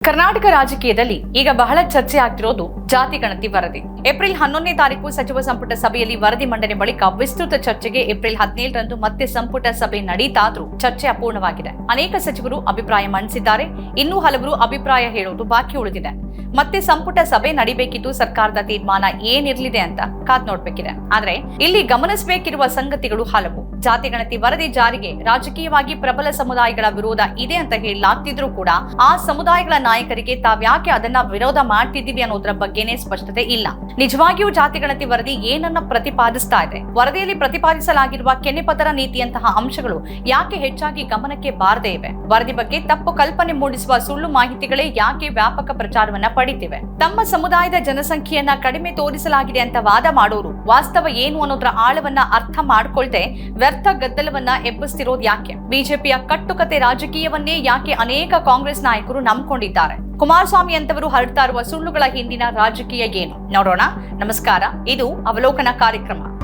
ಕರ್ನಾಟಕ ರಾಜಕೀಯದಲ್ಲಿ ಈಗ ಬಹಳ ಚರ್ಚೆ ಆಗ್ತಿರೋದು ಜಾತಿ ಗಣತಿ ವರದಿ. ಏಪ್ರಿಲ್ ಹನ್ನೊಂದನೇ ತಾರೀಕು ಸಚಿವ ಸಂಪುಟ ಸಭೆಯಲ್ಲಿ ವರದಿ ಮಂಡನೆ ಬಳಿಕ ವಿಸ್ತೃತ ಚರ್ಚೆಗೆ ಏಪ್ರಿಲ್ ಹದಿನೇಳರಂದು ಮತ್ತೆ ಸಂಪುಟ ಸಭೆ ನಡೀತಾದ್ರೂ ಚರ್ಚೆ ಅಪೂರ್ಣವಾಗಿದೆ. ಅನೇಕ ಸಚಿವರು ಅಭಿಪ್ರಾಯ ಮಂಡಿಸಿದ್ದಾರೆ ಇನ್ನೂ ಹಲವರು ಅಭಿಪ್ರಾಯ ಹೇಳೋದು ಬಾಕಿ ಉಳಿದಿದೆ. ಮತ್ತೆ ಸಂಪುಟ ಸಭೆ ನಡಿಬೇಕಿದ್ದು ಸರ್ಕಾರದ ತೀರ್ಮಾನ ಏನಿರಲಿದೆ ಅಂತ ಕಾದ್ ನೋಡ್ಬೇಕಿದೆ. ಆದ್ರೆ ಇಲ್ಲಿ ಗಮನಿಸಬೇಕಿರುವ ಸಂಗತಿಗಳು ಹಲವು. ಜಾತಿ ಗಣತಿ ವರದಿ ಜಾರಿಗೆ ರಾಜಕೀಯವಾಗಿ ಪ್ರಬಲ ಸಮುದಾಯಗಳ ವಿರೋಧ ಇದೆ ಅಂತ ಹೇಳಲಾಗ್ತಿದ್ರು ಕೂಡ ಆ ಸಮುದಾಯಗಳ ನಾಯಕರಿಗೆ ತಾವ್ಯಾಕೆ ಅದನ್ನ ವಿರೋಧ ಮಾಡ್ತಿದ್ದೀವಿ ಅನ್ನೋದ್ರ ಬಗ್ಗೆನೇ ಸ್ಪಷ್ಟತೆ ಇಲ್ಲ. ನಿಜವಾಗಿಯೂ ಜಾತಿ ಗಣತಿ ವರದಿ ಏನನ್ನ ಪ್ರತಿಪಾದಿಸ್ತಾ ಇದೆ? ವರದಿಯಲ್ಲಿ ಪ್ರತಿಪಾದಿಸಲಾಗಿರುವ ಕೆನೆಪದರ ನೀತಿಯಂತಹ ಅಂಶಗಳು ಯಾಕೆ ಹೆಚ್ಚಾಗಿ ಗಮನಕ್ಕೆ ಬಾರದೇ ಇವೆ? ವರದಿ ಬಗ್ಗೆ ತಪ್ಪು ಕಲ್ಪನೆ ಮೂಡಿಸುವ ಸುಳ್ಳು ಮಾಹಿತಿಗಳೇ ಯಾಕೆ ವ್ಯಾಪಕ ಪ್ರಚಾರವನ್ನ ಪಡಿತಿವೆ? ತಮ್ಮ ಸಮುದಾಯದ ಜನಸಂಖ್ಯೆಯನ್ನ ಕಡಿಮೆ ತೋರಿಸಲಾಗಿದೆ ಅಂತ ವಾದ ಮಾಡೋರು ವಾಸ್ತವ ಏನು ಅನ್ನೋದ್ರ ಆಳವನ್ನ ಅರ್ಥ ಮಾಡ್ಕೊಳ್ದೆ ವ್ಯರ್ಥ ಗದ್ದಲವನ್ನ ಎಬ್ಬಿಸ್ತಿರೋದು ಯಾಕೆ? ಬಿಜೆಪಿಯ ಕಟ್ಟುಕತೆ ರಾಜಕೀಯವನ್ನೇ ಯಾಕೆ ಅನೇಕ ಕಾಂಗ್ರೆಸ್ ನಾಯಕರು ನಂಬ್ಕೊಂಡಿದ್ದಾರೆ? ಕುಮಾರಸ್ವಾಮಿ ಅಂತವರು ಹರಡ್ತಾ ಇರುವ ಸುಳ್ಳುಗಳ ಹಿಂದಿನ ರಾಜಕೀಯ ಏನು? ನೋಡೋಣ. ನಮಸ್ಕಾರ. ಇದು ಅವಲೋಕನ ಕಾರ್ಯಕ್ರಮ.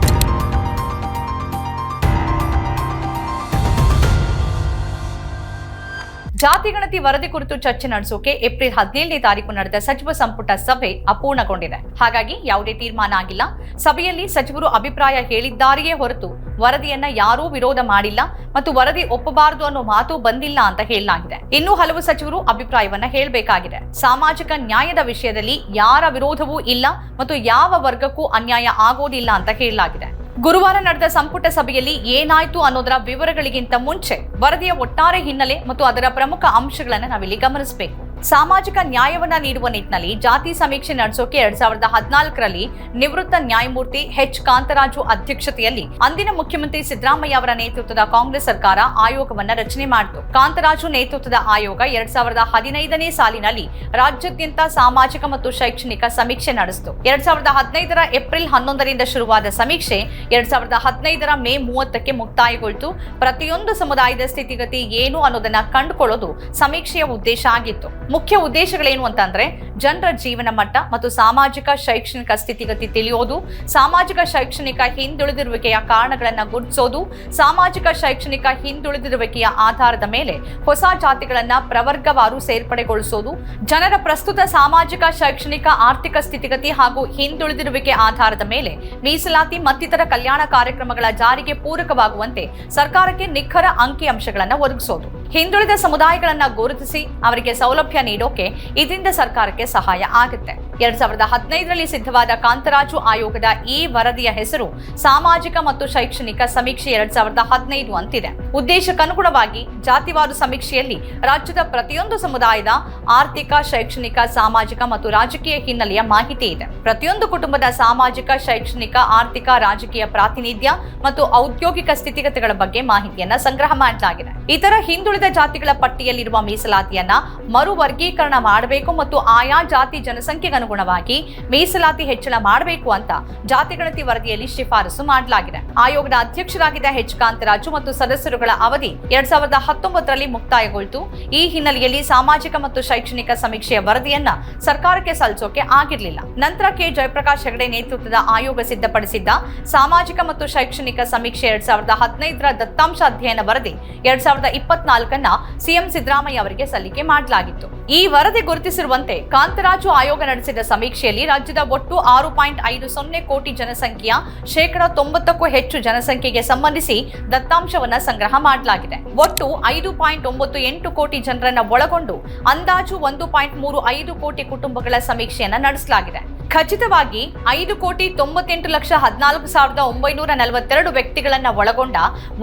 ಜಾತಿ ಗಣತಿ ವರದಿ ಕುರಿತು ಚರ್ಚೆ ನಡೆಸೋಕೆ ಏಪ್ರಿಲ್ ಹದಿನೇಳನೇ ತಾರೀಕು ನಡೆದ ಸಚಿವ ಸಂಪುಟ ಸಭೆ ಅಪೂರ್ಣಗೊಂಡಿದೆ. ಹಾಗಾಗಿ ಯಾವುದೇ ತೀರ್ಮಾನ ಆಗಿಲ್ಲ. ಸಭೆಯಲ್ಲಿ ಸಚಿವರು ಅಭಿಪ್ರಾಯ ಹೇಳಿದ್ದಾರೆಯೇ ಹೊರತು ವರದಿಯನ್ನ ಯಾರೂ ವಿರೋಧ ಮಾಡಿಲ್ಲ ಮತ್ತು ವರದಿ ಒಪ್ಪಬಾರದು ಅನ್ನೋ ಮಾತು ಬಂದಿಲ್ಲ ಅಂತ ಹೇಳಲಾಗಿದೆ. ಇನ್ನು ಹಲವು ಸಚಿವರು ಅಭಿಪ್ರಾಯವನ್ನ ಹೇಳಬೇಕಾಗಿದೆ. ಸಾಮಾಜಿಕ ನ್ಯಾಯದ ವಿಷಯದಲ್ಲಿ ಯಾರ ವಿರೋಧವೂ ಇಲ್ಲ ಮತ್ತು ಯಾವ ವರ್ಗಕ್ಕೂ ಅನ್ಯಾಯ ಆಗೋದಿಲ್ಲ ಅಂತ ಹೇಳಲಾಗಿದೆ. ಗುರುವಾರ ನಡೆದ ಸಂಪುಟ ಸಭೆಯಲ್ಲಿ ಏನಾಯ್ತು ಅನ್ನೋದರ ವಿವರಗಳಿಗಿಂತ ಮುಂಚೆ ವರದಿಯ ಒಟ್ಟಾರೆ ಹಿನ್ನೆಲೆ ಮತ್ತು ಅದರ ಪ್ರಮುಖ ಅಂಶಗಳನ್ನು ನಾವಿಲ್ಲಿ ಗಮನಿಸಬೇಕು. ಸಾಮಾಜಿಕ ನ್ಯಾಯವನ್ನ ನೀಡುವ ನಿಟ್ಟಿನಲ್ಲಿ ಜಾತಿ ಸಮೀಕ್ಷೆ ನಡೆಸೋಕೆ ಎರಡ್ ಸಾವಿರದ ಹದಿನಾಲ್ಕರಲ್ಲಿ ನಿವೃತ್ತ ನ್ಯಾಯಮೂರ್ತಿ ಎಚ್. ಕಾಂತರಾಜು ಅಧ್ಯಕ್ಷತೆಯಲ್ಲಿ ಅಂದಿನ ಮುಖ್ಯಮಂತ್ರಿ ಸಿದ್ದರಾಮಯ್ಯ ಅವರ ನೇತೃತ್ವದ ಕಾಂಗ್ರೆಸ್ ಸರ್ಕಾರ ಆಯೋಗವನ್ನ ರಚನೆ ಮಾಡಿತು. ಕಾಂತರಾಜು ನೇತೃತ್ವದ ಆಯೋಗ ಎರಡ್ ಸಾವಿರದ ಹದಿನೈದನೇ ಸಾಲಿನಲ್ಲಿ ರಾಜ್ಯಾದ್ಯಂತ ಸಾಮಾಜಿಕ ಮತ್ತು ಶೈಕ್ಷಣಿಕ ಸಮೀಕ್ಷೆ ನಡೆಸಿತು. ಎರಡ್ ಸಾವಿರದ ಹದಿನೈದರ ಏಪ್ರಿಲ್ ಹನ್ನೊಂದರಿಂದ ಶುರುವಾದ ಸಮೀಕ್ಷೆ ಎರಡ್ ಸಾವಿರದ ಹದಿನೈದರ ಮೇ ಮೂವತ್ತಕ್ಕೆ ಮುಕ್ತಾಯಗೊಳ್ತು. ಪ್ರತಿಯೊಂದು ಸಮುದಾಯದ ಸ್ಥಿತಿಗತಿ ಏನು ಅನ್ನೋದನ್ನ ಕಂಡುಕೊಳ್ಳೋದು ಸಮೀಕ್ಷೆಯ ಉದ್ದೇಶ ಆಗಿತ್ತು. ಮುಖ್ಯ ಉದ್ದೇಶಗಳೇನು ಅಂತಂದ್ರೆ ಜನರ ಜೀವನ ಮಟ್ಟ ಮತ್ತು ಸಾಮಾಜಿಕ, ಶೈಕ್ಷಣಿಕ ಸ್ಥಿತಿಗತಿ ತಿಳಿಯೋದು, ಸಾಮಾಜಿಕ, ಶೈಕ್ಷಣಿಕ ಹಿಂದುಳಿದಿರುವಿಕೆಯ ಕಾರಣಗಳನ್ನು ಗುರುತಿಸೋದು ಸಾಮಾಜಿಕ, ಶೈಕ್ಷಣಿಕ ಹಿಂದುಳಿದಿರುವಿಕೆಯ ಆಧಾರದ ಮೇಲೆ ಹೊಸ ಜಾತಿಗಳನ್ನ ಪ್ರವರ್ಗವಾರು ಸೇರ್ಪಡೆಗೊಳಿಸೋದು, ಜನರ ಪ್ರಸ್ತುತ ಸಾಮಾಜಿಕ, ಶೈಕ್ಷಣಿಕ, ಆರ್ಥಿಕ ಸ್ಥಿತಿಗತಿ ಹಾಗೂ ಹಿಂದುಳಿದಿರುವಿಕೆ ಆಧಾರದ ಮೇಲೆ ಮೀಸಲಾತಿ ಮತ್ತಿತರ ಕಲ್ಯಾಣ ಕಾರ್ಯಕ್ರಮಗಳ ಜಾರಿಗೆ ಪೂರಕವಾಗುವಂತೆ ಸರ್ಕಾರಕ್ಕೆ ನಿಖರ ಅಂಕಿ ಅಂಶಗಳನ್ನು ಒದಗಿಸೋದು. ಹಿಂದುಳಿದ ಸಮುದಾಯಗಳನ್ನ ಗುರುತಿಸಿ ಅವರಿಗೆ ಸೌಲಭ್ಯ ನೀಡೋಕೆ ಇದರಿಂದ ಸರ್ಕಾರಕ್ಕೆ ಸಹಾಯ ಆಗುತ್ತೆ. ಎರಡ್ ಸಾವಿರದ ಹದಿನೈದರಲ್ಲಿ ಸಿದ್ಧವಾದ ಕಾಂತರಾಜು ಆಯೋಗದ ಈ ವರದಿಯ ಹೆಸರು ಸಾಮಾಜಿಕ ಮತ್ತು ಶೈಕ್ಷಣಿಕ ಸಮೀಕ್ಷೆ ಎರಡ್ ಸಾವಿರದ ಹದಿನೈದು ಅಂತಿದೆ. ಉದ್ದೇಶಕ್ಕನುಗುಣವಾಗಿ ಜಾತಿವಾರು ಸಮೀಕ್ಷೆಯಲ್ಲಿ ರಾಜ್ಯದ ಪ್ರತಿಯೊಂದು ಸಮುದಾಯದ ಆರ್ಥಿಕ, ಶೈಕ್ಷಣಿಕ, ಸಾಮಾಜಿಕ ಮತ್ತು ರಾಜಕೀಯ ಹಿನ್ನೆಲೆಯ ಮಾಹಿತಿ ಇದೆ. ಪ್ರತಿಯೊಂದು ಕುಟುಂಬದ ಸಾಮಾಜಿಕ, ಶೈಕ್ಷಣಿಕ, ಆರ್ಥಿಕ, ರಾಜಕೀಯ ಪ್ರಾತಿನಿಧ್ಯ ಮತ್ತು ಔದ್ಯೋಗಿಕ ಸ್ಥಿತಿಗತಿಗಳ ಬಗ್ಗೆ ಮಾಹಿತಿಯನ್ನ ಸಂಗ್ರಹ ಮಾಡಲಾಗಿದೆ. ಇತರ ಹಿಂದುಳಿದ ಜಾತಿಗಳ ಪಟ್ಟಿಯಲ್ಲಿರುವ ಮೀಸಲಾತಿಯನ್ನ ಮರು ವರ್ಗೀಕರಣ ಮಾಡಬೇಕು ಮತ್ತು ಆಯಾ ಜಾತಿ ಜನಸಂಖ್ಯೆಗೆ ಅನುಗುಣವಾಗಿ ಮೀಸಲಾತಿ ಹೆಚ್ಚಳ ಮಾಡಬೇಕು ಅಂತ ಜಾತಿ ಗಣತಿ ವರದಿಯಲ್ಲಿ ಶಿಫಾರಸು ಮಾಡಲಾಗಿದೆ. ಆಯೋಗದ ಅಧ್ಯಕ್ಷರಾಗಿದ್ದ ಎಚ್ ಕಾಂತರಾಜು ಮತ್ತು ಸದಸ್ಯರುಗಳ ಅವಧಿ ಎರಡ್ ಸಾವಿರದ ಹತ್ತೊಂಬತ್ತರಲ್ಲಿ ಮುಕ್ತಾಯಗೊಳ್ತು. ಈ ಹಿನ್ನೆಲೆಯಲ್ಲಿ ಸಾಮಾಜಿಕ ಮತ್ತು ಶೈಕ್ಷಣಿಕ ಸಮೀಕ್ಷೆಯ ವರದಿಯನ್ನ ಸರ್ಕಾರಕ್ಕೆ ಸಲ್ಲಿಸೋಕೆ ಆಗಿರಲಿಲ್ಲ. ನಂತರ ಕೆ. ಜಯಪ್ರಕಾಶ್ ಹೆಗಡೆ ನೇತೃತ್ವದ ಆಯೋಗ ಸಿದ್ಧಪಡಿಸಿದ್ದ ಸಾಮಾಜಿಕ ಮತ್ತು ಶೈಕ್ಷಣಿಕ ಸಮೀಕ್ಷೆ ಎರಡ್ ಸಾವಿರದ ಹದಿನೈದರ ದತ್ತಾಂಶ ಅಧ್ಯಯನ ವರದಿ ಎರಡ್ ಸಾವಿರದ ಇಪ್ಪತ್ನಾಲ್ಕನ್ನ ಸಿಎಂ ಸಿದ್ದರಾಮಯ್ಯ ಅವರಿಗೆ ಸಲ್ಲಿಕೆ ಮಾಡಲಾಗಿತ್ತು. ಈ ವರದಿ ಗುರುತಿಸಿರುವಂತೆ ಕಾಂತರಾಜು ಆಯೋಗ ನಡೆಸಿದ ಸಮೀಕ್ಷೆಯಲ್ಲಿ ರಾಜ್ಯದ ಒಟ್ಟು ಆರು ಪಾಯಿಂಟ್ ಐದು ಸೊನ್ನೆ ಕೋಟಿ ಜನಸಂಖ್ಯೆಯ ಶೇಕಡ ತೊಂಬತ್ತಕ್ಕೂ ಹೆಚ್ಚು ಜನಸಂಖ್ಯೆಗೆ ಸಂಬಂಧಿಸಿ ದತ್ತಾಂಶವನ್ನ ಸಂಗ್ರಹ ಮಾಡಲಾಗಿದೆ. ಒಟ್ಟು ಐದು ಪಾಯಿಂಟ್ ಒಂಬತ್ತು ಎಂಟು ಕೋಟಿ ಜನರನ್ನ ಒಳಗೊಂಡು ಅಂದಾಜು ಒಂದು ಪಾಯಿಂಟ್ ಮೂರು ಐದು ಕೋಟಿ ಕುಟುಂಬಗಳ ಸಮೀಕ್ಷೆಯನ್ನ ನಡೆಸಲಾಗಿದೆ. ಖಚಿತವಾಗಿ ಐದು ಕೋಟಿ ತೊಂಬತ್ತೆಂಟು ಲಕ್ಷ ಹದಿನಾಲ್ಕು ಸಾವಿರದ ಒಂಬೈನೂರ ನಲವತ್ತೆರಡು ವ್ಯಕ್ತಿಗಳನ್ನು ಒಳಗೊಂಡ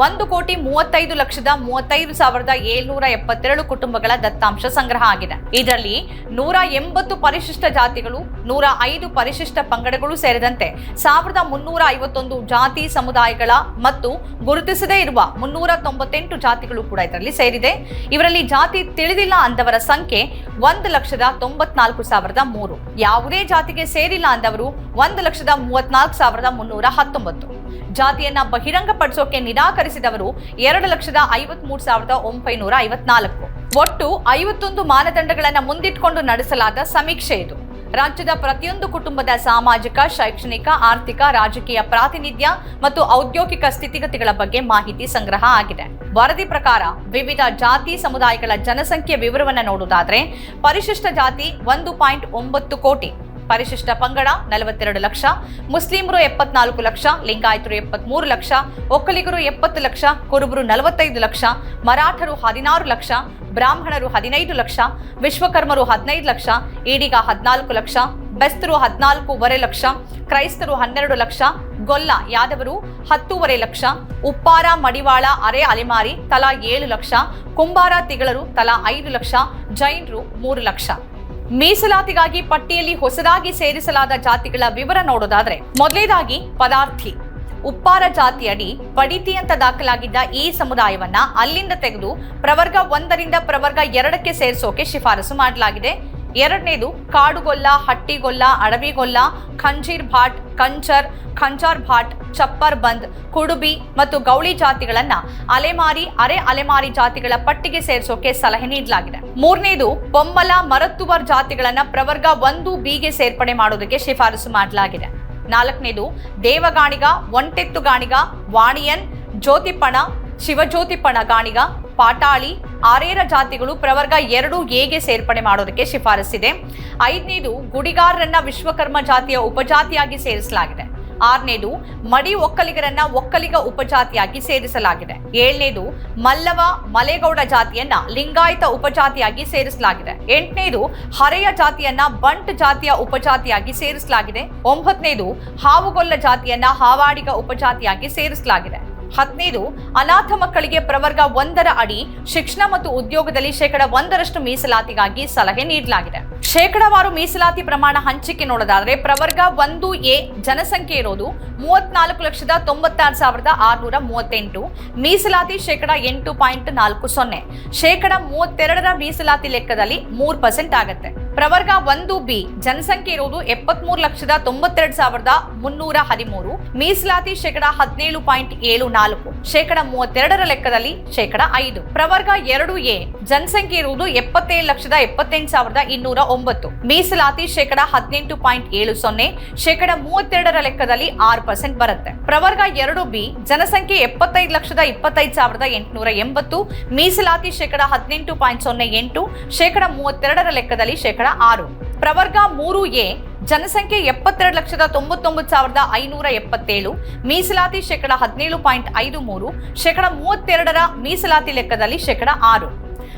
ಒಂದು ಕೋಟಿ ಮೂವತ್ತೈದು ಲಕ್ಷದ ಮೂವತ್ತೈದು ಸಾವಿರದ ಏಳ್ನೂರ ಎಪ್ಪತ್ತೆರಡು ಕುಟುಂಬಗಳ ದತ್ತಾಂಶ ಸಂಗ್ರಹ ಆಗಿದೆ. ಇದರಲ್ಲಿ ನೂರ ಎಂಬತ್ತು ಪರಿಶಿಷ್ಟ ಜಾತಿಗಳು, ನೂರ ಐದು ಪರಿಶಿಷ್ಟ ಪಂಗಡಗಳು ಸೇರಿದಂತೆ ಸಾವಿರದ ಮುನ್ನೂರ ಐವತ್ತೊಂದು ಜಾತಿ ಸಮುದಾಯಗಳ ಮತ್ತು ಗುರುತಿಸದೇ ಇರುವ ಮುನ್ನೂರ ತೊಂಬತ್ತೆಂಟು ಜಾತಿಗಳು ಕೂಡ ಇದರಲ್ಲಿ ಸೇರಿದೆ. ಇವರಲ್ಲಿ ಜಾತಿ ತಿಳಿದಿಲ್ಲ ಅಂದವರ ಸಂಖ್ಯೆ ಒಂದು ಲಕ್ಷದ ತೊಂಬತ್ನಾಲ್ಕು ಸಾವಿರದ ಮೂರು. ಯಾವುದೇ ಜಾತಿಗೆ ಸೇರಿಲ್ಲ ಅಂದವರು ಒಂದು ಲಕ್ಷದ ಮೂವತ್ನಾಲ್ಕು ಸಾವಿರದ ಮುನ್ನೂರ ಹತ್ತೊಂಬತ್ತು. ಜಾತಿಯನ್ನ ಬಹಿರಂಗಪಡಿಸೋಕೆ ನಿರಾಕರಿಸಿದವರು ಎರಡು ಲಕ್ಷದ ಐವತ್ಮೂರು ಸಾವಿರದ ಒಂಬೈನೂರ ಐವತ್ನಾಲ್ಕು. ಒಟ್ಟು ಐವತ್ತೊಂದು ಮಾನದಂಡಗಳನ್ನು ಮುಂದಿಟ್ಕೊಂಡು ನಡೆಸಲಾದ ಸಮೀಕ್ಷೆ ಇದು. ರಾಜ್ಯದ ಪ್ರತಿಯೊಂದು ಕುಟುಂಬದ ಸಾಮಾಜಿಕ, ಶೈಕ್ಷಣಿಕ, ಆರ್ಥಿಕ, ರಾಜಕೀಯ ಪ್ರಾತಿನಿಧ್ಯ ಮತ್ತು ಔದ್ಯೋಗಿಕ ಸ್ಥಿತಿಗತಿಗಳ ಬಗ್ಗೆ ಮಾಹಿತಿ ಸಂಗ್ರಹ ಆಗಿದೆ. ವರದಿ ಪ್ರಕಾರ ವಿವಿಧ ಜಾತಿ ಸಮುದಾಯಗಳ ಜನಸಂಖ್ಯೆ ವಿವರವನ್ನು ನೋಡುವುದಾದರೆ ಪರಿಶಿಷ್ಟ ಜಾತಿ ಒಂದು ಪಾಯಿಂಟ್ ಒಂಬತ್ತು ಕೋಟಿ ಪರಿಶಿಷ್ಟ ಪಂಗಡ ನಲವತ್ತೆರಡು ಲಕ್ಷ, ಮುಸ್ಲಿಮರು ಎಪ್ಪತ್ನಾಲ್ಕು ಲಕ್ಷ, ಲಿಂಗಾಯತರು ಎಪ್ಪತ್ಮೂರು ಲಕ್ಷ, ಒಕ್ಕಲಿಗರು ಎಪ್ಪತ್ತು ಲಕ್ಷ, ಕುರುಬರು ನಲವತ್ತೈದು ಲಕ್ಷ, ಮರಾಠರು ಹದಿನಾರು ಲಕ್ಷ, ಬ್ರಾಹ್ಮಣರು ಹದಿನೈದು ಲಕ್ಷ, ವಿಶ್ವಕರ್ಮರು ಹದಿನೈದು ಲಕ್ಷ, ಈಡಿಗ ಹದಿನಾಲ್ಕು ಲಕ್ಷ, ಬೆಸ್ತರು ಹದಿನಾಲ್ಕೂವರೆ ಲಕ್ಷ, ಕ್ರೈಸ್ತರು ಹನ್ನೆರಡು ಲಕ್ಷ, ಗೊಲ್ಲ ಯಾದವರು ಹತ್ತೂವರೆ ಲಕ್ಷ, ಉಪ್ಪಾರ ಮಡಿವಾಳ ಅರೆ ಅಲೆಮಾರಿ ತಲಾ ಏಳು ಲಕ್ಷ, ಕುಂಬಾರ ತಿಗಳರು ತಲಾ ಐದು ಲಕ್ಷ, ಜೈನರು ಮೂರು ಲಕ್ಷ. ಮೀಸಲಾತಿಗಾಗಿ ಪಟ್ಟಿಯಲ್ಲಿ ಹೊಸದಾಗಿ ಸೇರಿಸಲಾದ ಜಾತಿಗಳ ವಿವರ ನೋಡೋದಾದ್ರೆ, ಮೊದಲೇದಾಗಿ ಪದಾರ್ಥಿ. ಉಪ್ಪಾರ ಜಾತಿಯಡಿ ಪಡಿತಿ ಅಂತ ದಾಖಲಾಗಿದ್ದ ಈ ಸಮುದಾಯವನ್ನ ಅಲ್ಲಿಂದ ತೆಗೆದು ಪ್ರವರ್ಗ ಒಂದರಿಂದ ಪ್ರವರ್ಗ ಎರಡಕ್ಕೆ ಸೇರಿಸೋಕೆ ಶಿಫಾರಸು ಮಾಡಲಾಗಿದೆ. ಎರಡನೇದು ಕಾಡುಗೊಲ್ಲ, ಹಟ್ಟಿಗೊಲ್ಲ, ಅಡವಿಗೊಲ್ಲ, ಖಂಜೀರ್ ಭಾಟ್ ಕಂಚರ್ ಖಂಚಾರ್ ಭಾಟ್, ಚಪ್ಪರ್ ಬಂದ್, ಕುಡುಬಿ ಮತ್ತು ಗೌಳಿ ಜಾತಿಗಳನ್ನ ಅಲೆಮಾರಿ, ಅರೆ ಅಲೆಮಾರಿ ಜಾತಿಗಳ ಪಟ್ಟಿಗೆ ಸೇರಿಸೋಕೆ ಸಲಹೆ ನೀಡಲಾಗಿದೆ. ಮೂರನೇದು ಬೊಮ್ಮಲ, ಮರತ್ತುವರ್ ಜಾತಿಗಳನ್ನ ಪ್ರವರ್ಗ ಒಂದು ಬಿಗೆ ಸೇರ್ಪಡೆ ಮಾಡೋದಕ್ಕೆ ಶಿಫಾರಸು ಮಾಡಲಾಗಿದೆ. ನಾಲ್ಕನೇದು ದೇವಗಾಣಿಗ, ಒಂಟೆತ್ತು ಗಾಣಿಗ, ವಾಣಿಯನ್, ಜ್ಯೋತಿಪಣ, ಶಿವಜ್ಯೋತಿಪಣ ಗಾಣಿಗ ಪಾಟಾಳಿ ಆರೇರ ಜಾತಿಗಳು ಪ್ರವರ್ಗ ಎರಡು ಎಗೆ ಸೇರ್ಪಡೆ ಮಾಡೋದಕ್ಕೆ ಶಿಫಾರಸಿದೆ ಐದನೇದು ಗುಡಿಗಾರರನ್ನ ವಿಶ್ವಕರ್ಮ ಜಾತಿಯ ಉಪಜಾತಿಯಾಗಿ ಸೇರಿಸಲಾಗಿದೆ. ಆರನೇದು ಮಡಿ ಒಕ್ಕಲಿಗರನ್ನ ಒಕ್ಕಲಿಗ ಉಪಜಾತಿಯಾಗಿ ಸೇರಿಸಲಾಗಿದೆ. ಏಳನೇದು ಮಲ್ಲವ ಮಲೆಗೌಡ ಜಾತಿಯನ್ನ ಲಿಂಗಾಯತ ಉಪಜಾತಿಯಾಗಿ ಸೇರಿಸಲಾಗಿದೆ. ಎಂಟನೇದು ಹರೆಯ ಜಾತಿಯನ್ನ ಬಂಟ್ ಜಾತಿಯ ಉಪಜಾತಿಯಾಗಿ ಸೇರಿಸಲಾಗಿದೆ. ಒಂಬತ್ತನೇದು ಹಾವುಗೊಲ್ಲ ಜಾತಿಯನ್ನ ಹಾವಾಡಿಗ ಉಪಜಾತಿಯಾಗಿ ಸೇರಿಸಲಾಗಿದೆ. ಹದಿನೈದು ಅನಾಥ ಮಕ್ಕಳಿಗೆ ಪ್ರವರ್ಗ ಒಂದರ ಅಡಿ ಶಿಕ್ಷಣ ಮತ್ತು ಉದ್ಯೋಗದಲ್ಲಿ ಶೇಕಡ ಒಂದರಷ್ಟು ಮೀಸಲಾತಿಗಾಗಿ ಸಲಹೆ ನೀಡಲಾಗಿದೆ. ಶೇಕಡವಾರು ಮೀಸಲಾತಿ ಪ್ರಮಾಣ ಹಂಚಿಕೆ ನೋಡೋದಾದರೆ ಪ್ರವರ್ಗ ಒಂದು ಎ ಜನಸಂಖ್ಯೆ ಇರೋದು ಮೂವತ್ನಾಲ್ಕು ಲಕ್ಷದ ತೊಂಬತ್ತಾರು ಸಾವಿರದ ಆರುನೂರ ಮೂವತ್ತೆಂಟು, ಮೀಸಲಾತಿ ಶೇಕಡ ಎಂಟು ಪಾಯಿಂಟ್ ನಾಲ್ಕು ಸೊನ್ನೆ. ಶೇಕಡ ಮೂವತ್ತೆರಡರ ಮೀಸಲಾತಿ ಲೆಕ್ಕದಲ್ಲಿ ಮೂರು ಪರ್ಸೆಂಟ್ ಆಗುತ್ತೆ. ಪ್ರವರ್ಗ ಒಂದು ಬಿ, ಜನಸಂಖ್ಯೆ ಇರುವುದು ಎಪ್ಪತ್ಮೂರು ಲಕ್ಷದ ತೊಂಬತ್ತೆರಡು ಸಾವಿರದ ಮುನ್ನೂರ ಹದಿಮೂರು. ಮೀಸಲಾತಿ ಶೇಕಡ ಹದಿನೇಳು ಪಾಯಿಂಟ್ ಏಳು ನಾಲ್ಕು, ಶೇಕಡ ಮೂವತ್ತೆರಡರ ಲೆಕ್ಕದಲ್ಲಿ ಶೇಕಡ ಐದು. ಪ್ರವರ್ಗ ಎರಡು ಎ, ಜನಸಂಖ್ಯೆ ಇರುವುದು ಎಪ್ಪತ್ತೇಳು ಲಕ್ಷದ ಎಪ್ಪತ್ತೆಂಟು ಸಾವಿರದ ಇನ್ನೂರ ಒಂಬತ್ತು. ಮೀಸಲಾತಿ ಶೇಕಡ ಹದಿನೆಂಟು ಪಾಯಿಂಟ್ ಏಳು ಸೊನ್ನೆ, ಶೇಕಡ ಮೂವತ್ತೆರಡರ ಲೆಕ್ಕದಲ್ಲಿ ಆರು ಪರ್ಸೆಂಟ್ ಬರುತ್ತೆ. ಪ್ರವರ್ಗ ಎರಡು ಬಿ, ಜನಸಂಖ್ಯೆ ಎಪ್ಪತ್ತೈದು ಲಕ್ಷದ ಇಪ್ಪತ್ತೈದು ಸಾವಿರದ ಎಂಟುನೂರ ಎಂಬತ್ತು. ಮೀಸಲಾತಿ ಶೇಕಡ ಹದಿನೆಂಟು ಪಾಯಿಂಟ್ ಸೊನ್ನೆ ಎಂಟು, ಶೇಕಡ ಮೂವತ್ತೆರಡರ ಲೆಕ್ಕದಲ್ಲಿ ಶೇಕಡ ಆರು. ಪ್ರವರ್ಗ ಮೂರು ಎ, ಜನಸಂಖ್ಯೆ ಎಪ್ಪತ್ತೆರಡು ಲಕ್ಷದ ತೊಂಬತ್ತೊಂಬತ್ತು ಸಾವಿರದ ಐನೂರ ಎಪ್ಪತ್ತೇಳು, ಮೀಸಲಾತಿ ಶೇಕಡ ಹದಿನೇಳು ಪಾಯಿಂಟ್ ಐದು ಮೂರು, ಶೇಕಡ ಮೂವತ್ತೆರಡರ ಮೀಸಲಾತಿ ಲೆಕ್ಕದಲ್ಲಿ ಶೇಕಡ ಆರು.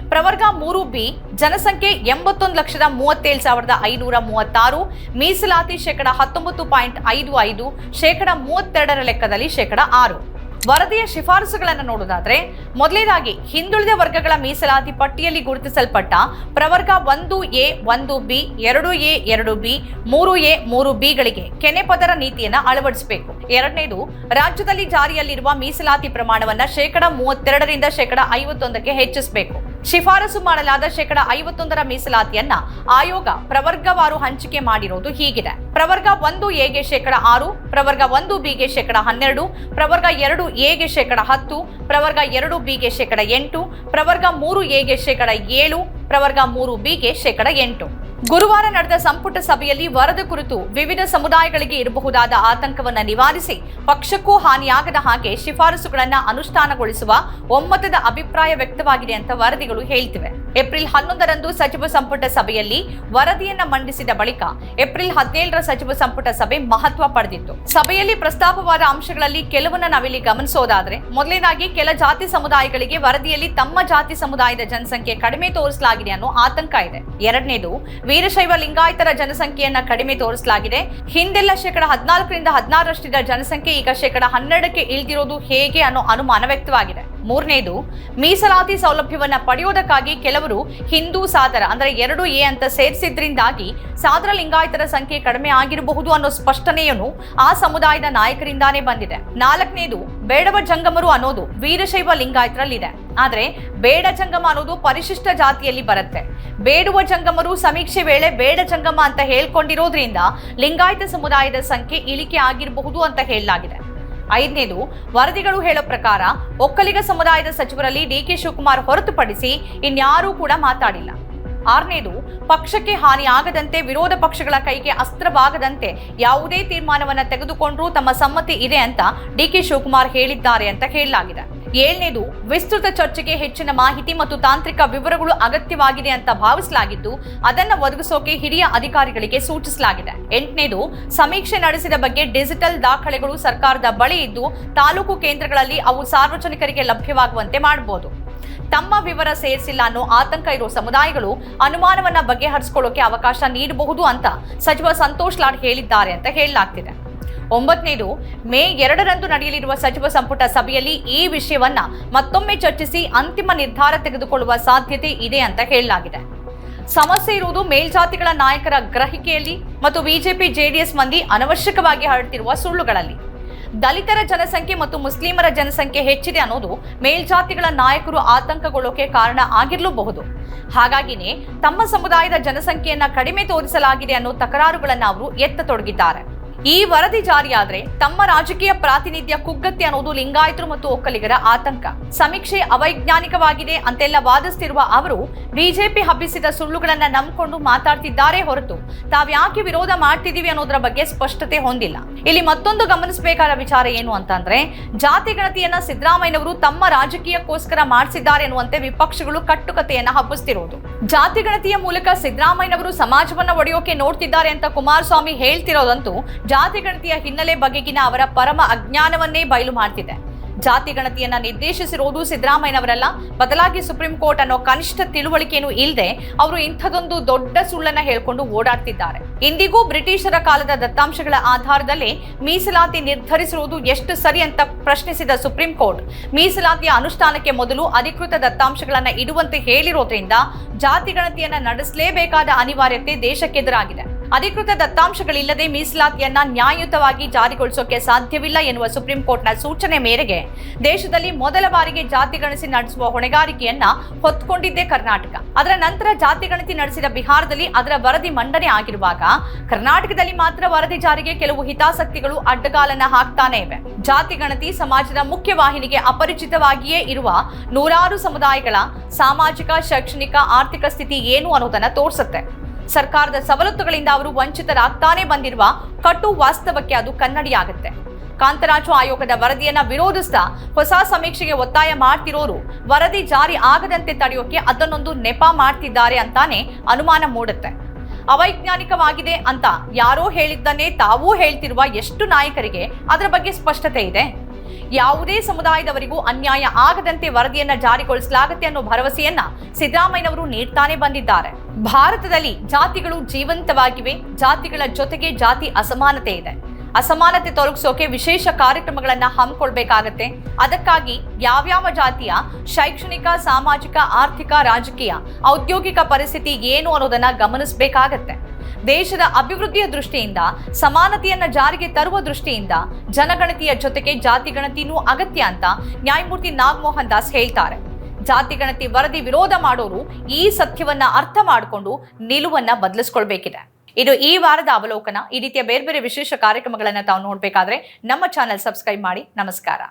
ಪ್ರವರ್ಗ ಮೂರು ಬಿ, ಜನಸಂಖ್ಯೆ ಎಂಬತ್ತೊಂದು ಲಕ್ಷದ ಮೂವತ್ತೇಳು ಸಾವಿರದ ಐನೂರ ಮೂವತ್ತಾರು, ಮೀಸಲಾತಿ ಶೇಕಡ ಹತ್ತೊಂಬತ್ತು ಪಾಯಿಂಟ್ ಐದು ಐದು, ಶೇಕಡ ಮೂವತ್ತೆರಡರ ಲೆಕ್ಕದಲ್ಲಿ ಶೇಕಡ ಆರು. ವರದಿಯ ಶಿಫಾರಸುಗಳನ್ನು ನೋಡೋದಾದ್ರೆ ಮೊದಲನೇದಾಗಿ ಹಿಂದುಳಿದ ವರ್ಗಗಳ ಮೀಸಲಾತಿ ಪಟ್ಟಿಯಲ್ಲಿ ಗುರುತಿಸಲ್ಪಟ್ಟ ಪ್ರವರ್ಗ ಒಂದು ಎ, ಒಂದು ಬಿ, ಎರಡು ಎ, ಎರಡು ಬಿ, ಮೂರು ಎ, ಮೂರು ಬಿಗಳಿಗೆ ಕೆನೆ ಪದರ ನೀತಿಯನ್ನ ಅಳವಡಿಸಬೇಕು. ಎರಡನೇದು, ರಾಜ್ಯದಲ್ಲಿ ಜಾರಿಯಲ್ಲಿರುವ ಮೀಸಲಾತಿ ಪ್ರಮಾಣವನ್ನು ಶೇಕಡ ಮೂವತ್ತೆರಡರಿಂದ ಶೇಕಡ ಐವತ್ತೊಂದಕ್ಕೆ ಹೆಚ್ಚಿಸಬೇಕು. ಶಿಫಾರಸು ಮಾಡಲಾದ ಶೇಕಡ ಐವತ್ತೊಂದರ ಮೀಸಲಾತಿಯನ್ನ ಆಯೋಗ ಪ್ರವರ್ಗವಾರು ಹಂಚಿಕೆ ಮಾಡಿರೋದು ಹೀಗಿದೆ. ಪ್ರವರ್ಗ ಒಂದು ಎಗೆ ಶೇಕಡ ಆರು, ಪ್ರವರ್ಗ ಒಂದು ಬಿಗೆ ಶೇಕಡ ಹನ್ನೆರಡು, ಪ್ರವರ್ಗ ಎರಡು ಎಗೆ ಶೇಕಡ ಹತ್ತು, ಪ್ರವರ್ಗ ಎರಡು ಬಿಗೆ ಶೇಕಡ ಎಂಟು, ಪ್ರವರ್ಗ ಮೂರು ಎಗೆ ಶೇಕಡ ಏಳು, ಪ್ರವರ್ಗ ಮೂರು ಬಿಗೆ ಶೇಕಡ ಎಂಟು. ಗುರುವಾರ ನಡೆದ ಸಂಪುಟ ಸಭೆಯಲ್ಲಿ ವರದಿ ಕುರಿತು ವಿವಿಧ ಸಮುದಾಯಗಳಿಗೆ ಇರಬಹುದಾದ ಆತಂಕವನ್ನು ನಿವಾರಿಸಿ ಪಕ್ಷಕ್ಕೂ ಹಾನಿಯಾಗದ ಹಾಗೆ ಶಿಫಾರಸುಗಳನ್ನು ಅನುಷ್ಠಾನಗೊಳಿಸುವ ಒಮ್ಮತದ ಅಭಿಪ್ರಾಯ ವ್ಯಕ್ತವಾಗಿದೆ ಅಂತ ವರದಿಗಳು ಹೇಳ್ತಿವೆ. ಏಪ್ರಿಲ್ ಹನ್ನೊಂದರಂದು ಸಚಿವ ಸಂಪುಟ ಸಭೆಯಲ್ಲಿ ವರದಿಯನ್ನ ಮಂಡಿಸಿದ ಬಳಿಕ ಏಪ್ರಿಲ್ ಹದಿನೇಳರ ಸಚಿವ ಸಂಪುಟ ಸಭೆ ಮಹತ್ವ ಪಡೆದಿತ್ತು. ಸಭೆಯಲ್ಲಿ ಪ್ರಸ್ತಾಪವಾದ ಅಂಶಗಳಲ್ಲಿ ಕೆಲವನ್ನ ನಾವಿಲ್ಲಿ ಗಮನಿಸೋದಾದ್ರೆ, ಮೊದಲನೇದಾಗಿ ಕೆಲ ಜಾತಿ ಸಮುದಾಯಗಳಿಗೆ ವರದಿಯಲ್ಲಿ ತಮ್ಮ ಜಾತಿ ಸಮುದಾಯದ ಜನಸಂಖ್ಯೆ ಕಡಿಮೆ ತೋರಿಸಲಾಗಿದೆ ಅನ್ನೋ ಆತಂಕ ಇದೆ. ಎರಡನೇದು ವೀರಶೈವ ಲಿಂಗಾಯತರ ಜನಸಂಖ್ಯೆಯನ್ನ ಕಡಿಮೆ ತೋರಿಸಲಾಗಿದೆ. ಹಿಂದೆಲ್ಲ ಶೇಕಡ ಹದಿನಾಲ್ಕರಿಂದ ಹದಿನಾರರಷ್ಟಿದ್ದ ಜನಸಂಖ್ಯೆ ಈಗ ಶೇಕಡ ಹನ್ನೆರಡಕ್ಕೆ ಇಳಿದಿರೋದು ಹೇಗೆ ಅನ್ನೋ ಅನುಮಾನ ವ್ಯಕ್ತವಾಗಿದೆ. ಮೂರನೇದು, ಮೀಸಲಾತಿ ಸೌಲಭ್ಯವನ್ನ ಪಡೆಯೋದಕ್ಕಾಗಿ ಕೆಲವರು ಹಿಂದೂ ಸಾದರ, ಅಂದರೆ ಎರಡು ಎ ಅಂತ ಸೇರಿಸಿದ್ರಿಂದಾಗಿ ಸಾದರ ಲಿಂಗಾಯತರ ಸಂಖ್ಯೆ ಕಡಿಮೆ ಆಗಿರಬಹುದು ಅನ್ನೋ ಸ್ಪಷ್ಟನೆಯನ್ನು ಆ ಸಮುದಾಯದ ನಾಯಕರಿಂದಾನೇ ಬಂದಿದೆ. ನಾಲ್ಕನೇದು, ಬೇಡವ ಜಂಗಮರು ಅನ್ನೋದು ವೀರಶೈವ ಲಿಂಗಾಯತರಲ್ಲಿದೆ. ಆದರೆ ಬೇಡ ಜಂಗಮ ಅನ್ನೋದು ಪರಿಶಿಷ್ಟ ಜಾತಿಯಲ್ಲಿ ಬರುತ್ತೆ. ಬೇಡುವ ಜಂಗಮರು ಸಮೀಕ್ಷೆ ವೇಳೆ ಬೇಡ ಜಂಗಮ ಅಂತ ಹೇಳ್ಕೊಂಡಿರೋದ್ರಿಂದ ಲಿಂಗಾಯತ ಸಮುದಾಯದ ಸಂಖ್ಯೆ ಇಳಿಕೆ ಆಗಿರಬಹುದು ಅಂತ ಹೇಳಲಾಗಿದೆ. ಐದನೇದು, ವರದಿಗಳು ಹೇಳೋ ಪ್ರಕಾರ ಒಕ್ಕಲಿಗ ಸಮುದಾಯದ ಸಚಿವರಲ್ಲಿ ಡಿ ಕೆ ಶಿವಕುಮಾರ್ ಹೊರತುಪಡಿಸಿ ಇನ್ಯಾರೂ ಕೂಡ ಮಾತಾಡಿಲ್ಲ. ಆರನೇದು, ಪಕ್ಷಕ್ಕೆ ಹಾನಿಯಾಗದಂತೆ ವಿರೋಧ ಪಕ್ಷಗಳ ಕೈಗೆ ಅಸ್ತ್ರವಾಗದಂತೆ ಯಾವುದೇ ತೀರ್ಮಾನವನ್ನು ತೆಗೆದುಕೊಂಡರೂ ತಮ್ಮ ಸಮ್ಮತಿ ಇದೆ ಅಂತ ಡಿ ಕೆ ಶಿವಕುಮಾರ್ ಹೇಳಿದ್ದಾರೆ ಅಂತ ಹೇಳಲಾಗಿದೆ. ಏಳನೇದು, ವಿಸ್ತೃತ ಚರ್ಚೆಗೆ ಹೆಚ್ಚಿನ ಮಾಹಿತಿ ಮತ್ತು ತಾಂತ್ರಿಕ ವಿವರಗಳು ಅಗತ್ಯವಾಗಿದೆ ಅಂತ ಭಾವಿಸಲಾಗಿದ್ದು, ಅದನ್ನ ಒದಗಿಸೋಕೆ ಹಿರಿಯ ಅಧಿಕಾರಿಗಳಿಗೆ ಸೂಚಿಸಲಾಗಿದೆ. ಎಂಟನೇದು, ಸಮೀಕ್ಷೆ ನಡೆಸಿದ ಬಗ್ಗೆ ಡಿಜಿಟಲ್ ದಾಖಲೆಗಳು ಸರ್ಕಾರದ ಬಳಿ ಇದ್ದು, ತಾಲೂಕು ಕೇಂದ್ರಗಳಲ್ಲಿ ಅವು ಸಾರ್ವಜನಿಕರಿಗೆ ಲಭ್ಯವಾಗುವಂತೆ ಮಾಡಬಹುದು ತಮ್ಮ ವಿವರ ಸೇರಿಸಿಲ್ಲ ಅನ್ನೋ ಆತಂಕ ಇರೋ ಸಮುದಾಯಗಳು ಅನುಮಾನವನ್ನ ಬಗೆಹರಿಸಿಕೊಳ್ಳೋಕೆ ಅವಕಾಶ ನೀಡಬಹುದು ಅಂತ ಸಚಿವ ಸಂತೋಷ್ ಲಾಡ್ ಹೇಳಿದ್ದಾರೆ ಅಂತ ಹೇಳಲಾಗ್ತಿದೆ. ಒಂಬತ್ತನೇದು, ಮೇ ಎರಡರಂದು ನಡೆಯಲಿರುವ ಸಚಿವ ಸಂಪುಟ ಸಭೆಯಲ್ಲಿ ಈ ವಿಷಯವನ್ನ ಮತ್ತೊಮ್ಮೆ ಚರ್ಚಿಸಿ ಅಂತಿಮ ನಿರ್ಧಾರ ತೆಗೆದುಕೊಳ್ಳುವ ಸಾಧ್ಯತೆ ಇದೆ ಅಂತ ಹೇಳಲಾಗಿದೆ. ಸಮಸ್ಯೆ ಇರುವುದು ಮೇಲ್ಜಾತಿಗಳ ನಾಯಕರ ಗ್ರಹಿಕೆಯಲ್ಲಿ ಮತ್ತು ಬಿಜೆಪಿ, ಜೆಡಿಎಸ್ ಮಂದಿ ಅನವಶ್ಯಕವಾಗಿ ಹರಡ್ತಿರುವ ಸುಳ್ಳುಗಳಲ್ಲಿ. ದಲಿತರ ಜನಸಂಖ್ಯೆ ಮತ್ತು ಮುಸ್ಲಿಮರ ಜನಸಂಖ್ಯೆ ಹೆಚ್ಚಿದೆ ಅನ್ನೋದು ಮೇಲ್ಜಾತಿಗಳ ನಾಯಕರು ಆತಂಕಗೊಳ್ಳೋಕೆ ಕಾರಣ ಆಗಿರಲೂಬಹುದು. ಹಾಗಾಗಿನೇ ತಮ್ಮ ಸಮುದಾಯದ ಜನಸಂಖ್ಯೆಯನ್ನ ಕಡಿಮೆ ತೋರಿಸಲಾಗಿದೆ ಅನ್ನೋ ತಕರಾರುಗಳನ್ನು ಅವರು ಎತ್ತತೊಡಗಿದ್ದಾರೆ ಈ ವರದಿ ಜಾರಿಯಾದ್ರೆ ತಮ್ಮ ರಾಜಕೀಯ ಪ್ರಾತಿನಿಧ್ಯ ಕುಗ್ಗತ್ತೆ ಅನ್ನೋದು ಲಿಂಗಾಯತರು ಮತ್ತು ಒಕ್ಕಲಿಗರ ಆತಂಕ. ಸಮೀಕ್ಷೆ ಅವೈಜ್ಞಾನಿಕವಾಗಿದೆ ಅಂತೆಲ್ಲ ವಾದಿಸ್ತಿರುವ ಅವರು ಬಿಜೆಪಿ ಹಬ್ಬಿಸಿದ ಸುಳ್ಳುಗಳನ್ನ ನಂಬಿಕೊಂಡು ಮಾತಾಡ್ತಿದ್ದಾರೆ ಹೊರತು ತಾವ್ಯಾಕೆ ವಿರೋಧ ಮಾಡ್ತಿದೀವಿ ಅನ್ನೋದ್ರ ಬಗ್ಗೆ ಸ್ಪಷ್ಟತೆ ಹೊಂದಿಲ್ಲ. ಇಲ್ಲಿ ಮತ್ತೊಂದು ಗಮನಿಸಬೇಕಾದ ವಿಚಾರ ಏನು ಅಂತಂದ್ರೆ ಜಾತಿ ಗಣತಿಯನ್ನ ಸಿದ್ದರಾಮಯ್ಯನವರು ತಮ್ಮ ರಾಜಕೀಯಕ್ಕೋಸ್ಕರ ಮಾಡಿಸಿದ್ದಾರೆ ಎನ್ನುವಂತೆ ವಿಪಕ್ಷಗಳು ಕಟ್ಟುಕತೆಯನ್ನ ಹಬ್ಬಿಸ್ತಿರೋದು. ಜಾತಿ ಗಣತಿಯ ಮೂಲಕ ಸಿದ್ದರಾಮಯ್ಯನವರು ಸಮಾಜವನ್ನ ಒಡೆಯೋಕೆ ನೋಡ್ತಿದ್ದಾರೆ ಅಂತ ಕುಮಾರಸ್ವಾಮಿ ಹೇಳ್ತಿರೋದಂತೂ ಜಾತಿ ಗಣತಿಯ ಹಿನ್ನೆಲೆ ಬಗೆಗಿನ ಅವರ ಪರಮ ಅಜ್ಞಾನವನ್ನೇ ಬಯಲು ಮಾಡ್ತಿದೆ. ಜಾತಿ ಗಣತಿಯನ್ನ ನಿರ್ದೇಶಿಸಿರುವುದು ಸಿದ್ದರಾಮಯ್ಯನವರಲ್ಲ. ಬದಲಾಗಿ ಸುಪ್ರೀಂ ಕೋರ್ಟ್ ಅನ್ನೋ ಕನಿಷ್ಠ ತಿಳುವಳಿಕೆಯನ್ನು ಇಲ್ಲದೆ ಅವರು ಇಂಥದೊಂದು ದೊಡ್ಡ ಸುಳ್ಳನ್ನ ಹೇಳ್ಕೊಂಡು ಓಡಾಡ್ತಿದ್ದಾರೆ. ಇಂದಿಗೂ ಬ್ರಿಟಿಷರ ಕಾಲದ ದತ್ತಾಂಶಗಳ ಆಧಾರದಲ್ಲಿ ಮೀಸಲಾತಿ ನಿರ್ಧರಿಸಿರುವುದು ಎಷ್ಟು ಸರಿ ಅಂತ ಪ್ರಶ್ನಿಸಿದ ಸುಪ್ರೀಂ ಕೋರ್ಟ್, ಮೀಸಲಾತಿಯ ಅನುಷ್ಠಾನಕ್ಕೆ ಮೊದಲು ಅಧಿಕೃತ ದತ್ತಾಂಶಗಳನ್ನ ಇಡುವಂತೆ ಹೇಳಿರೋದ್ರಿಂದ ಜಾತಿ ಗಣತಿಯನ್ನ ನಡೆಸಲೇಬೇಕಾದ ಅನಿವಾರ್ಯತೆ ದೇಶಕ್ಕೆದುರಾಗಿದೆ. ಅಧಿಕೃತ ದತ್ತಾಂಶಗಳಿಲ್ಲದೆ ಮೀಸಲಾತಿಯನ್ನ ನ್ಯಾಯಯುತವಾಗಿ ಜಾರಿಗೊಳಿಸೋಕೆ ಸಾಧ್ಯವಿಲ್ಲ ಎನ್ನುವ ಸುಪ್ರೀಂ ಕೋರ್ಟ್ನ ಸೂಚನೆ ಮೇರೆಗೆ ದೇಶದಲ್ಲಿ ಮೊದಲ ಬಾರಿಗೆ ಜಾತಿ ಗಣತಿ ನಡೆಸುವ ಹೊಣೆಗಾರಿಕೆಯನ್ನ ಹೊತ್ಕೊಂಡಿದ್ದೇ ಕರ್ನಾಟಕ. ಅದರ ನಂತರ ಜಾತಿ ಗಣತಿ ನಡೆಸಿದ ಬಿಹಾರದಲ್ಲಿ ಅದರ ವರದಿ ಮಂಡನೆ ಆಗಿರುವಾಗ ಕರ್ನಾಟಕದಲ್ಲಿ ಮಾತ್ರ ವರದಿ ಜಾರಿಗೆ ಕೆಲವು ಹಿತಾಸಕ್ತಿಗಳು ಅಡ್ಡಗಾಲನ್ನ ಹಾಕ್ತಾನೆ ಇವೆ. ಜಾತಿ ಗಣತಿ ಸಮಾಜದ ಮುಖ್ಯವಾಹಿನಿಗೆ ಅಪರಿಚಿತವಾಗಿಯೇ ಇರುವ ನೂರಾರು ಸಮುದಾಯಗಳ ಸಾಮಾಜಿಕ, ಶೈಕ್ಷಣಿಕ, ಆರ್ಥಿಕ ಸ್ಥಿತಿ ಏನು ಅನ್ನೋದನ್ನ ತೋರಿಸುತ್ತೆ. ಸರ್ಕಾರದ ಸವಲತ್ತುಗಳಿಂದ ಅವರು ವಂಚಿತರಾಗ್ತಾನೆ ಬಂದಿರುವ ಕಟು ವಾಸ್ತವಕ್ಕೆ ಅದು ಕನ್ನಡಿಯಾಗುತ್ತೆ. ಕಾಂತರಾಜು ಆಯೋಗದ ವರದಿಯನ್ನ ವಿರೋಧಿಸ್ತಾ ಹೊಸ ಸಮೀಕ್ಷೆಗೆ ಒತ್ತಾಯ ಮಾಡ್ತಿರೋರು ವರದಿ ಜಾರಿ ಆಗದಂತೆ ತಡೆಯೋಕೆ ಅದನ್ನೊಂದು ನೆಪ ಮಾಡ್ತಿದ್ದಾರೆ ಅಂತಾನೆ ಅನುಮಾನ ಮೂಡುತ್ತೆ. ಅವೈಜ್ಞಾನಿಕವಾಗಿದೆ ಅಂತ ಯಾರೋ ಹೇಳಿದ್ದನ್ನೇ ತಾವೂ ಹೇಳ್ತಿರುವ ಎಷ್ಟು ನಾಯಕರಿಗೆ ಅದರ ಬಗ್ಗೆ ಸ್ಪಷ್ಟತೆ ಇದೆ? ಯಾವುದೇ ಸಮುದಾಯದವರಿಗೂ ಅನ್ಯಾಯ ಆಗದಂತೆ ವರದಿಯನ್ನ ಜಾರಿಗೊಳಿಸಲಾಗುತ್ತೆ ಅನ್ನೋ ಭರವಸೆಯನ್ನ ಸಿದ್ದರಾಮಯ್ಯನವರು ನೀಡ್ತಾನೆ ಬಂದಿದ್ದಾರೆ. ಭಾರತದಲ್ಲಿ ಜಾತಿಗಳು ಜೀವಂತವಾಗಿವೆ, ಜಾತಿಗಳ ಜೊತೆಗೆ ಜಾತಿ ಅಸಮಾನತೆ ಇದೆ. ಅಸಮಾನತೆ ತೊಲಗಿಸೋಕೆ ವಿಶೇಷ ಕಾರ್ಯಕ್ರಮಗಳನ್ನು ಹಮ್ಮಿಕೊಳ್ಬೇಕಾಗತ್ತೆ. ಅದಕ್ಕಾಗಿ ಯಾವ್ಯಾವ ಜಾತಿಯ ಶೈಕ್ಷಣಿಕ, ಸಾಮಾಜಿಕ, ಆರ್ಥಿಕ, ರಾಜಕೀಯ, ಔದ್ಯೋಗಿಕ ಪರಿಸ್ಥಿತಿ ಏನು ಅನ್ನೋದನ್ನ ಗಮನಿಸಬೇಕಾಗತ್ತೆ. ದೇಶದ ಅಭಿವೃದ್ಧಿಯ ದೃಷ್ಟಿಯಿಂದ, ಸಮಾನತೆಯನ್ನು ಜಾರಿಗೆ ತರುವ ದೃಷ್ಟಿಯಿಂದ ಜನಗಣತಿಯ ಜೊತೆಗೆ ಜಾತಿ ಗಣತಿನೂ ಅಗತ್ಯ ಅಂತ ನ್ಯಾಯಮೂರ್ತಿ ನಾಗಮೋಹನ್ ದಾಸ್ ಹೇಳ್ತಾರೆ. ಜಾತಿ ಗಣತಿ ವರದಿ ವಿರೋಧ ಮಾಡೋರು ಈ ಸತ್ಯವನ್ನ ಅರ್ಥ ಮಾಡಿಕೊಂಡು ನಿಲುವನ್ನ ಬದಲಿಸ್ಕೊಳ್ಬೇಕಿದೆ. ಇದು ಈ ವಾರದ ಅವಲೋಕನ, ಈ ರೀತಿಯ ಬೇರೆ ಬೇರೆ ವಿಶೇಷ ಕಾರ್ಯಕ್ರಮಗಳನ್ನು ತಾವು ನೋಡಬೇಕಾದ್ರೆ ನಮ್ಮ ಚಾನೆಲ್ ಸಬ್ಸ್ಕ್ರೈಬ್ ಮಾಡಿ. ನಮಸ್ಕಾರ.